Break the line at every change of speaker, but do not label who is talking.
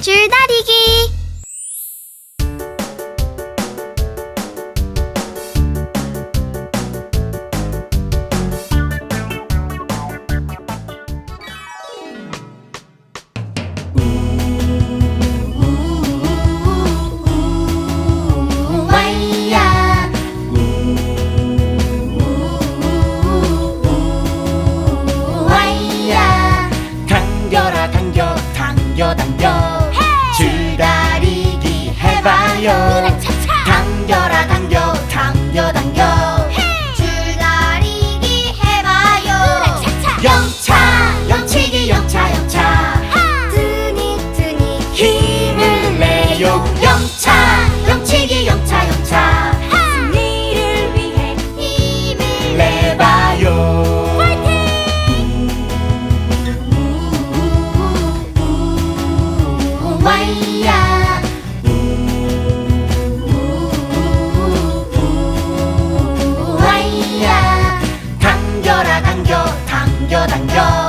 줄다리기
당겨 당겨 당겨. 줄다리기 해봐요. 당겨라 당겨 당겨 당겨라 당겨 당겨 당겨